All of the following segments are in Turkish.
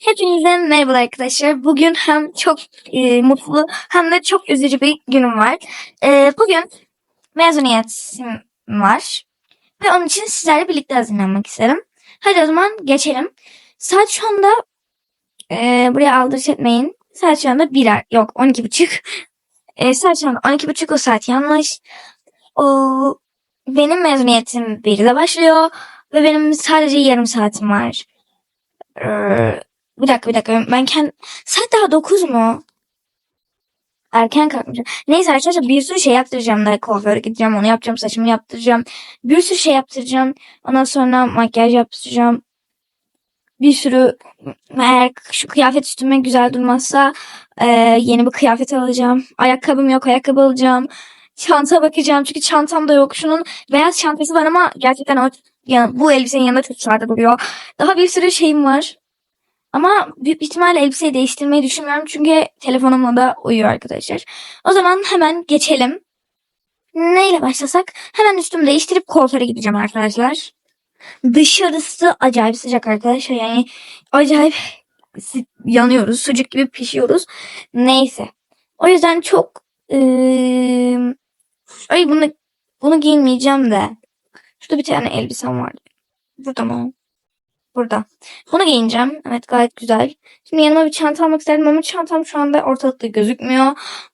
Hepinize merhaba arkadaşlar. Bugün hem çok e, mutlu hem de çok üzücü bir günüm var. E, bugün mezuniyetim var. Ve onun için sizlerle birlikte hazırlanmak istedim. Hadi o zaman geçelim. Saat şu anda e, buraya aldırış etmeyin. Saat şu anda 1 yok 12 buçuk. E, saat şu anda 12 buçuk o saat yanlış. O, benim mezuniyetim 1'de başlıyor. Ve benim sadece yarım saatim var. Ee, bir dakika bir dakika. Ben kend... Saat daha 9 mu? Erken kalkmışım. Neyse arkadaşlar bir sürü şey yaptıracağım da kuaföre gideceğim onu yapacağım saçımı yaptıracağım. Bir sürü şey yaptıracağım. Ondan sonra makyaj yaptıracağım. Bir sürü eğer şu kıyafet üstüme güzel durmazsa e, yeni bir kıyafet alacağım. Ayakkabım yok ayakkabı alacağım. Çanta bakacağım çünkü çantam da yok. Şunun beyaz çantası var ama gerçekten o yani bu elbisenin yanında çok sade duruyor. Daha bir sürü şeyim var. Ama büyük ihtimalle elbiseyi değiştirmeyi düşünmüyorum çünkü telefonumla da uyuyor arkadaşlar. O zaman hemen geçelim. Neyle başlasak? Hemen üstümü değiştirip kuaföre gideceğim arkadaşlar. Dışarısı acayip sıcak arkadaşlar. Yani acayip yanıyoruz. Sucuk gibi pişiyoruz. Neyse. O yüzden çok eee ay bunu bunu giyinmeyeceğim de. Şurada bir tane elbisem var. Burada mı? Burada. Bunu giyineceğim. Evet gayet güzel. Şimdi yanıma bir çanta almak isterdim ama çantam şu anda ortalıkta gözükmüyor.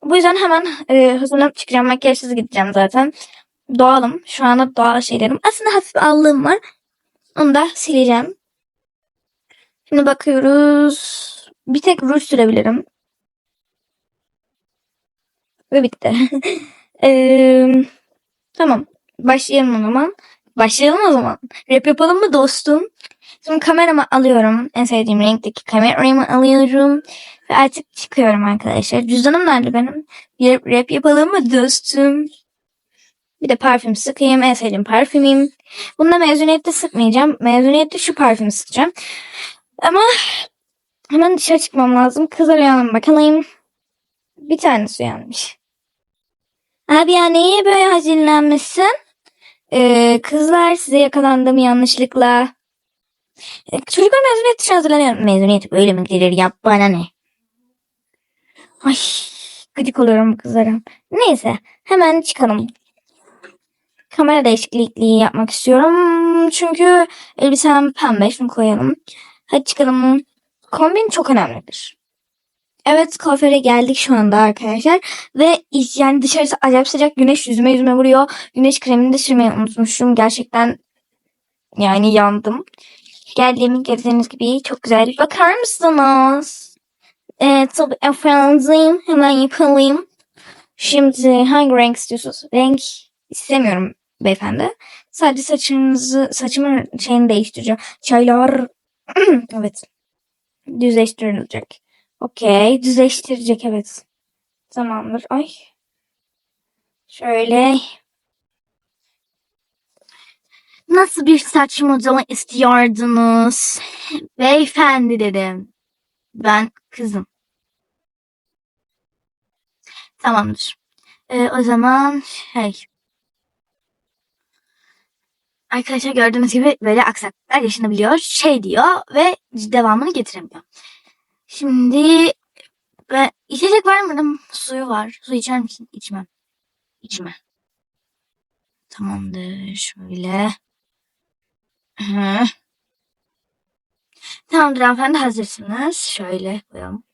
Bu yüzden hemen e, hazırlanıp çıkacağım. Makyajsız gideceğim zaten. Doğalım. Şu anda doğal şeylerim. Aslında hafif allığım var. Onu da sileceğim. Şimdi bakıyoruz. Bir tek ruj sürebilirim. Ve bitti. Eee, tamam. Başlayalım o zaman. Başlayalım o zaman. Rap yapalım mı dostum? Şimdi kameramı alıyorum. En sevdiğim renkteki kameramı alıyorum. Ve artık çıkıyorum arkadaşlar. Cüzdanım nerede benim? Bir rap yapalım mı dostum? Bir de parfüm sıkayım. En sevdiğim parfümüm. Bunu da mezuniyette sıkmayacağım. Mezuniyette şu parfümü sıkacağım. Ama hemen dışarı çıkmam lazım. Kızlar uyanın bakalım. Bir tanesi uyanmış. Abi ya neye böyle hazırlanmışsın? Ee, kızlar size yakalandım yanlışlıkla. Ee, çocuklar mezuniyet için hazırlanıyor. Mezuniyet böyle mi gidilir ya bana ne? Ay gıcık oluyorum bu kızlara. Neyse hemen çıkalım. Kamera değişikliği yapmak istiyorum. Çünkü elbisem pembe. Şunu koyalım. Hadi çıkalım. Kombin çok önemlidir. Evet kuaföre geldik şu anda arkadaşlar. Ve yani dışarısı acayip sıcak. Güneş yüzüme yüzüme vuruyor. Güneş kremini de sürmeyi unutmuşum. Gerçekten yani yandım. Geldiğimi gördüğünüz gibi çok güzel. Bakar mısınız? Evet tabii efendim. Hemen yapalım. Şimdi hangi renk istiyorsunuz? Renk istemiyorum beyefendi. Sadece saçınızı, saçımın şeyini değiştireceğim. Çaylar. evet. Düzleştirilecek. Okey. Düzleştirecek evet. Tamamdır. Ay. Şöyle. Nasıl bir saç modeli istiyordunuz? Beyefendi dedim. Ben kızım. Tamamdır. Ee, o zaman şey. Arkadaşlar gördüğünüz gibi böyle aksaklıklar yaşanabiliyor. Şey diyor ve devamını getiremiyor. Şimdi ben, içecek mı? Suyu var. Su içer misin? İçmem. İçme. Tamamdır. Şöyle. Hı. Tamamdır hanımefendi hazırsınız. Şöyle koyalım.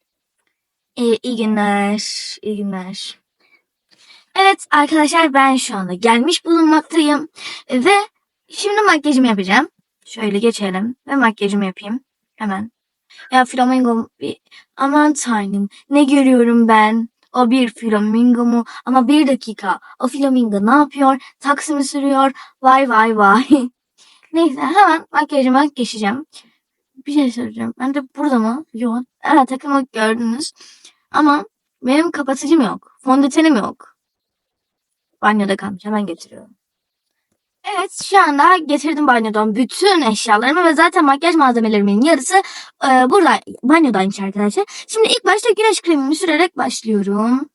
İyi, iyi günler. İyi günler. Evet arkadaşlar ben şu anda gelmiş bulunmaktayım. Ve şimdi makyajımı yapacağım. Şöyle geçelim ve makyajımı yapayım. Hemen. Ya flamingo bir... Aman tanrım ne görüyorum ben? O bir flamingo mu? Ama bir dakika. O flamingo ne yapıyor? Taksi mi sürüyor? Vay vay vay. Neyse hemen makyajıma geçeceğim. Bir şey söyleyeceğim. Ben de burada mı? Yok. Evet takımı gördünüz. Ama benim kapatıcım yok. Fondötenim yok. Banyoda kalmış. Hemen getiriyorum. Evet şu anda getirdim banyodan bütün eşyalarımı ve zaten makyaj malzemelerimin yarısı e, burada banyodaymış arkadaşlar. Şimdi ilk başta güneş kremimi sürerek başlıyorum.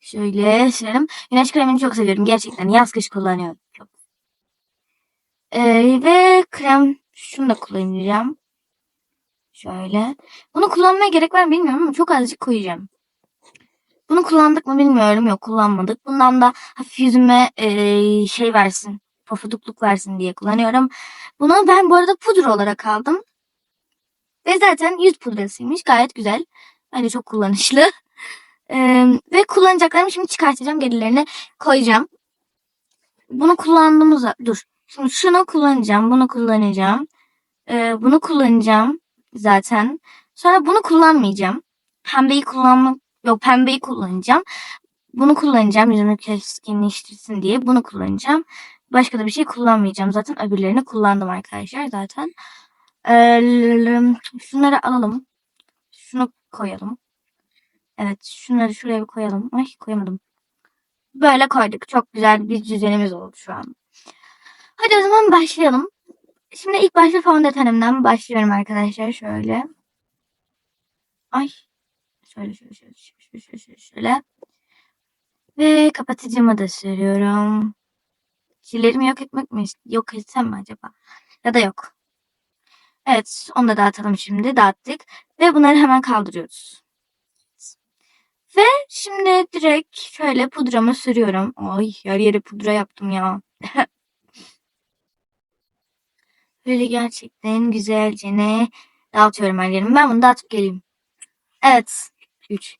Şöyle sürelim. Güneş kremini çok seviyorum. Gerçekten yaz kış kullanıyorum. Çok. E, ve krem şunu da kullanacağım. Şöyle. Bunu kullanmaya gerek var mı bilmiyorum ama çok azıcık koyacağım. Bunu kullandık mı bilmiyorum. Yok kullanmadık. Bundan da hafif yüzüme eee, şey versin. Pofudukluk versin diye kullanıyorum. Bunu ben bu arada pudra olarak aldım. Ve zaten yüz pudrasıymış. Gayet güzel. Bence çok kullanışlı. Eee, ve kullanacaklarımı şimdi çıkartacağım. Gerilerine koyacağım. Bunu kullandığımız... Dur. Şimdi şunu kullanacağım. Bunu kullanacağım. Eee, bunu kullanacağım zaten. Sonra bunu kullanmayacağım. Pembeyi kullanmak... Yok pembeyi kullanacağım. Bunu kullanacağım. Yüzümü keskinleştirsin diye. Bunu kullanacağım. Başka da bir şey kullanmayacağım. Zaten öbürlerini kullandım arkadaşlar zaten. Eee, şunları alalım. Şunu koyalım. Evet şunları şuraya bir koyalım. Ay koyamadım. Böyle koyduk. Çok güzel bir düzenimiz oldu şu an. Hadi o zaman başlayalım. Şimdi ilk başta fondötenimden başlıyorum arkadaşlar. Şöyle. Ay. Şöyle şöyle şöyle şöyle şöyle. şöyle. Ve kapatıcımı da sürüyorum. Çillerimi yok etmek mi? Yok etsem mi acaba? Ya da yok. Evet onu da dağıtalım şimdi. Dağıttık. Ve bunları hemen kaldırıyoruz. Ve şimdi direkt şöyle pudramı sürüyorum. Ay her yere pudra yaptım ya. Böyle gerçekten güzelce ne dağıtıyorum her yerimi. Ben bunu dağıtıp geleyim. Evet. 3.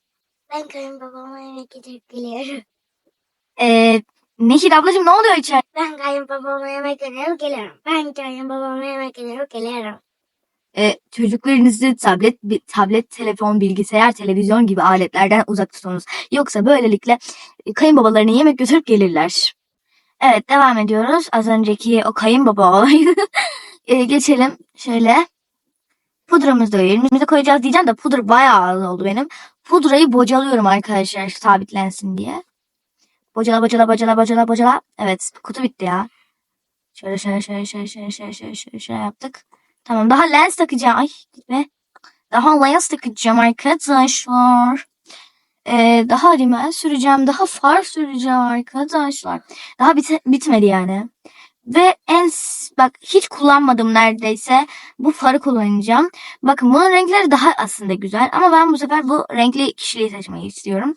Ben kayınbabama yemek gidip geliyorum. Ee, Nehir ablacığım ne oluyor içeride? Ben kayınbabama yemek geliyorum geliyorum. Ben kayınbabama yemek geliyorum geliyorum. Ee, çocuklarınızı tablet, bi- tablet, telefon, bilgisayar, televizyon gibi aletlerden uzak tutunuz. Yoksa böylelikle e, kayınbabalarına yemek götürüp gelirler. Evet devam ediyoruz. Az önceki o kayınbaba olayı. Ee, geçelim şöyle. Pudramızı da yerimize koyacağız diyeceğim de pudra bayağı az oldu benim. Pudrayı bocalıyorum arkadaşlar sabitlensin diye. Bocala bocala bocala bocala bocala. Evet kutu bitti ya. Şöyle şöyle şöyle şöyle şöyle şöyle şöyle şöyle, şöyle yaptık. Tamam daha lens takacağım. Ay gitme. Daha lens takacağım arkadaşlar. Ee, daha rimel süreceğim. Daha far süreceğim arkadaşlar. Daha bite- bitmedi yani. Ve en bak hiç kullanmadım neredeyse. Bu farı kullanacağım. Bakın bunun renkleri daha aslında güzel. Ama ben bu sefer bu renkli kişiliği seçmeyi istiyorum.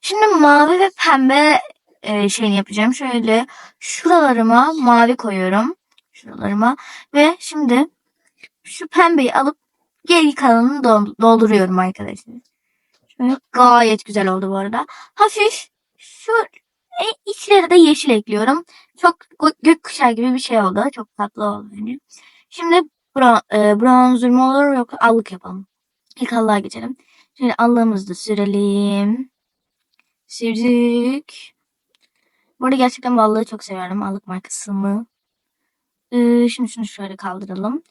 Şimdi mavi ve pembe e, şeyini yapacağım. Şöyle şuralarıma mavi koyuyorum. Şuralarıma. Ve şimdi şu pembeyi alıp geri kalanını dol- dolduruyorum arkadaşlar. Şöyle gayet güzel oldu bu arada. Hafif şu e, içleri de yeşil ekliyorum. Çok gö- gökkuşağı gibi bir şey oldu. Çok tatlı oldu bence. Şimdi bron e, bronzer mı olur yok allık yapalım. İlk allığa geçelim. Şöyle allığımızı da sürelim. Sürdük. Bu arada gerçekten allığı çok seviyorum. Allık markasını. Ee, şimdi şunu şöyle kaldıralım.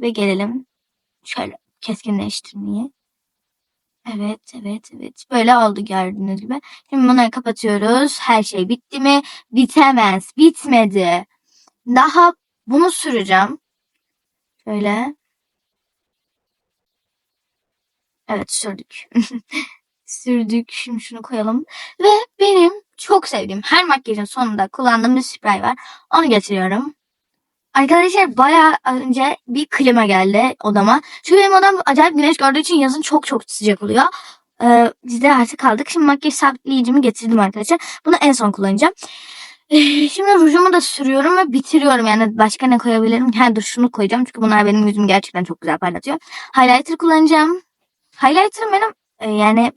Ve gelelim şöyle keskinleştirmeye. Evet, evet, evet. Böyle oldu gördüğünüz gibi. Şimdi bunları kapatıyoruz. Her şey bitti mi? Bitemez. Bitmedi. Daha bunu süreceğim. Şöyle. Evet sürdük. sürdük. Şimdi şunu koyalım. Ve benim çok sevdiğim her makyajın sonunda kullandığım bir sprey var. Onu getiriyorum. Arkadaşlar bayağı önce bir klima geldi odama. Çünkü benim odam acayip güneş gördüğü için yazın çok çok sıcak oluyor. Ee, biz de artık kaldık. Şimdi makyaj sabitleyicimi getirdim arkadaşlar. Bunu en son kullanacağım. Ee, Şimdi rujumu da sürüyorum ve bitiriyorum. Yani başka ne koyabilirim? Ha dur şunu koyacağım. Çünkü bunlar benim yüzümü gerçekten çok güzel parlatıyor. Highlighter kullanacağım. Highlighter'ım benim e, yani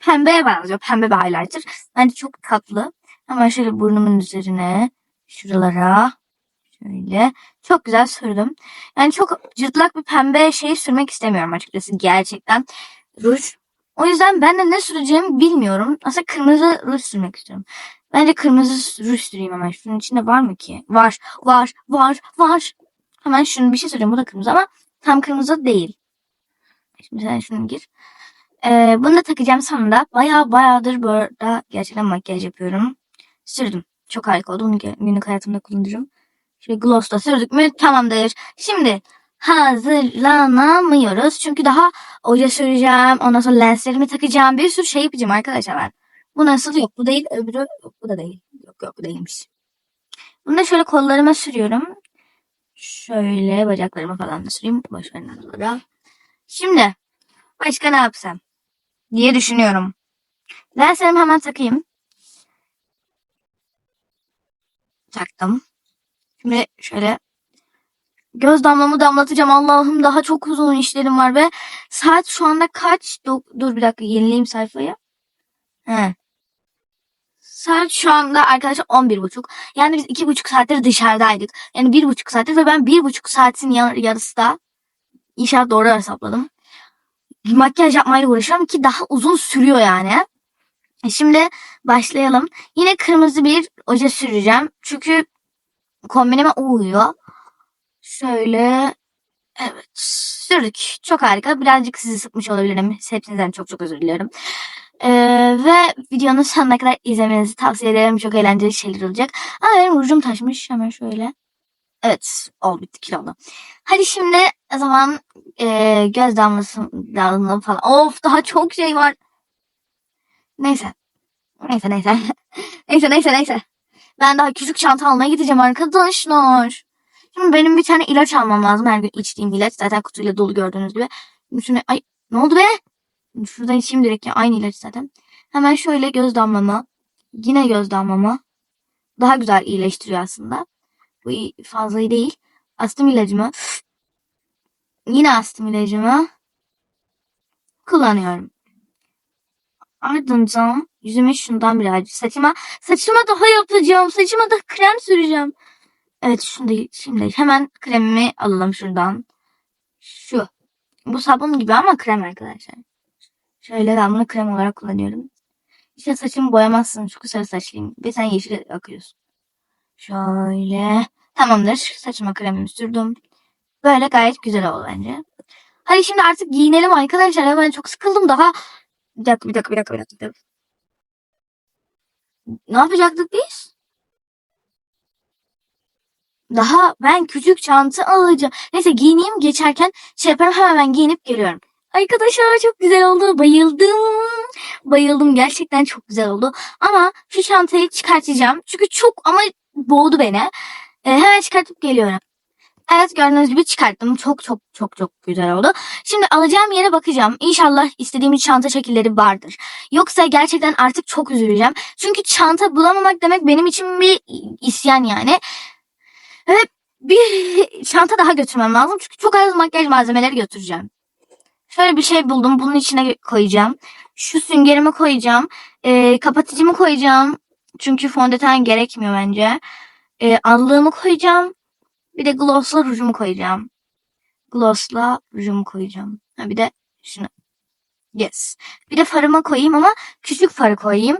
pembeye benziyor. Pembe bir highlighter. Bence çok tatlı. Hemen şöyle burnumun üzerine şuralara şöyle çok güzel sürdüm. Yani çok cırtlak bir pembe şey sürmek istemiyorum açıkçası gerçekten. Ruj. O yüzden ben de ne süreceğimi bilmiyorum. Aslında kırmızı ruj sürmek istiyorum. Bence kırmızı ruj süreyim hemen. Şunun içinde var mı ki? Var, var, var, var. Hemen şunu bir şey söyleyeyim. Bu da kırmızı ama tam kırmızı değil. Şimdi sen şunu gir. Ee, bunu da takacağım sonunda. Baya bayağıdır burada gerçekten makyaj yapıyorum. Sürdüm. Çok harika oldu. Bunu günlük hayatımda kullanırım. Şöyle gloss da sürdük mü tamamdır. Şimdi hazırlanamıyoruz. Çünkü daha oje süreceğim. Ondan sonra lenslerimi takacağım. Bir sürü şey yapacağım arkadaşlar ben. Bu nasıl? Yok bu değil. Öbürü yok bu da değil. Yok yok bu değilmiş. Bunu da şöyle kollarıma sürüyorum. Şöyle bacaklarıma falan da süreyim. Boş verin oralara. Şimdi başka ne yapsam diye düşünüyorum. Lenslerimi hemen takayım. Taktım. Şimdi şöyle göz damlamı damlatacağım. Allah'ım daha çok uzun işlerim var ve saat şu anda kaç? Dur, dur bir dakika yenileyim sayfayı. He. Saat şu anda arkadaşlar 11.30. Yani biz iki buçuk saattir dışarıdaydık. Yani bir buçuk saattir ve ben bir buçuk saatin yar- yarısı da inşallah doğru hesapladım. Makyaj yapmayla uğraşıyorum ki daha uzun sürüyor yani. E Şimdi başlayalım. Yine kırmızı bir oje süreceğim. Çünkü kombinime uyuyor. Şöyle evet sürdük. Çok harika. Birazcık sizi sıkmış olabilirim. Hepinizden çok çok özür dilerim. Ee, ve videonun sonuna kadar izlemenizi tavsiye ederim. Çok eğlenceli şeyler olacak. Ama benim rujum taşmış. Hemen şöyle. Evet. Oldu bitti kilo oldu. Hadi şimdi o zaman e, göz damlası damlalı falan. Of daha çok şey var. Neyse. Neyse neyse. neyse neyse neyse. Ben daha küçük çanta almaya gideceğim arkadaşlar. Şimdi benim bir tane ilaç almam lazım. Her gün içtiğim ilaç. Zaten kutuyla dolu gördüğünüz gibi. Şimdi, ay ne oldu be? Şuradan içeyim direkt ya. Aynı ilaç zaten. Hemen şöyle göz damlama. Yine göz damlama. Daha güzel iyileştiriyor aslında. Bu fazla iyi değil. Astım ilacımı. Yine astım ilacımı. Kullanıyorum. Ardından yüzüme şundan birazcık. Saçıma, saçıma daha yapacağım. Saçıma da krem süreceğim. Evet şimdi, şimdi hemen kremimi alalım şuradan. Şu. Bu sabun gibi ama krem arkadaşlar. Şöyle ben bunu krem olarak kullanıyorum. İşte saçımı boyamazsın çünkü sarı saçlıyım. Ve sen yeşil akıyorsun. Şöyle. Tamamdır. Saçıma kremimi sürdüm. Böyle gayet güzel oldu bence. Hadi şimdi artık giyinelim arkadaşlar. Ben çok sıkıldım daha. Bir dakika bir dakika bir dakika bir dakika. Ne yapacaktık biz? Daha ben küçük çanta alacağım. Neyse giyineyim geçerken şey yaparım hemen giyinip geliyorum. Arkadaşlar çok güzel oldu. Bayıldım. Bayıldım. Gerçekten çok güzel oldu. Ama şu çantayı çıkartacağım. Çünkü çok ama boğdu beni. Ee, hemen çıkartıp geliyorum. Evet gördüğünüz gibi çıkarttım. Çok çok çok çok güzel oldu. Şimdi alacağım yere bakacağım. İnşallah istediğim çanta şekilleri vardır. Yoksa gerçekten artık çok üzüleceğim. Çünkü çanta bulamamak demek benim için bir isyan yani. Ve bir çanta daha götürmem lazım. Çünkü çok az makyaj malzemeleri götüreceğim. Şöyle bir şey buldum. Bunun içine koyacağım. Şu süngerimi koyacağım. Ee, kapatıcımı koyacağım. Çünkü fondöten gerekmiyor bence. Ee, allığımı koyacağım. Bir de glossla rujumu koyacağım. Glossla rujumu koyacağım. Ha, bir de şunu. Yes. Bir de farıma koyayım ama küçük farı koyayım.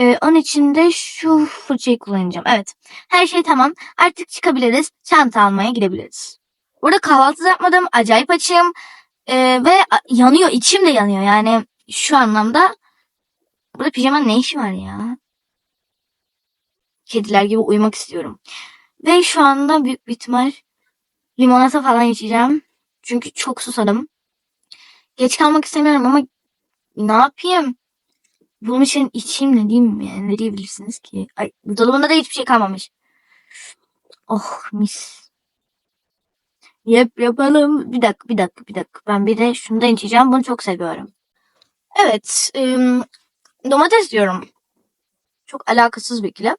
Ee, onun için de şu fırçayı kullanacağım. Evet. Her şey tamam. Artık çıkabiliriz. Çanta almaya gidebiliriz. Burada kahvaltı yapmadım. Acayip açım. Ee, ve yanıyor. içim de yanıyor. Yani şu anlamda burada pijamanın ne işi var ya? Kediler gibi uyumak istiyorum. Ve şu anda büyük bir ihtimal limonata falan içeceğim. Çünkü çok susadım. Geç kalmak istemiyorum ama ne yapayım? Bunun için içeyim ne diyeyim yani ne diyebilirsiniz ki? Ay dolabında da hiçbir şey kalmamış. Oh mis. Yap yapalım. Bir dakika bir dakika bir dakika. Ben bir de şundan içeceğim. Bunu çok seviyorum. Evet. ım, domates diyorum. Çok alakasız bir ikili.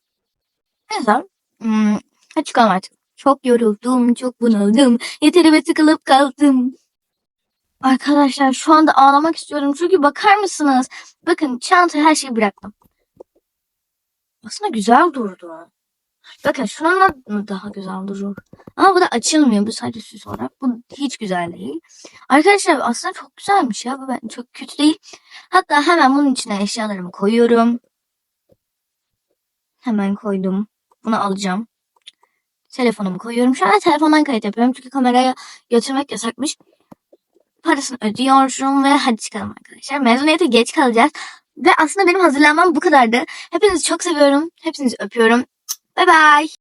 Hadi çıkalım artık. Çok yoruldum. Çok bunaldım. Yeteri ve sıkılıp kaldım. Arkadaşlar şu anda ağlamak istiyorum. Çünkü bakar mısınız? Bakın çantaya her şeyi bıraktım. Aslında güzel durdu. Bakın şununla daha güzel durur? Ama bu da açılmıyor. Bu sadece süs olarak. Bu hiç güzel değil. Arkadaşlar aslında çok güzelmiş ya. Bu ben çok kötü değil. Hatta hemen bunun içine eşyalarımı koyuyorum. Hemen koydum. Bunu alacağım. Telefonumu koyuyorum. Şu anda telefondan kayıt yapıyorum. Çünkü kameraya götürmek yasakmış. Parasını ödüyorum ve hadi çıkalım arkadaşlar. Mezuniyete geç kalacağız. Ve aslında benim hazırlanmam bu kadardı. Hepinizi çok seviyorum. Hepinizi öpüyorum. Bye bye.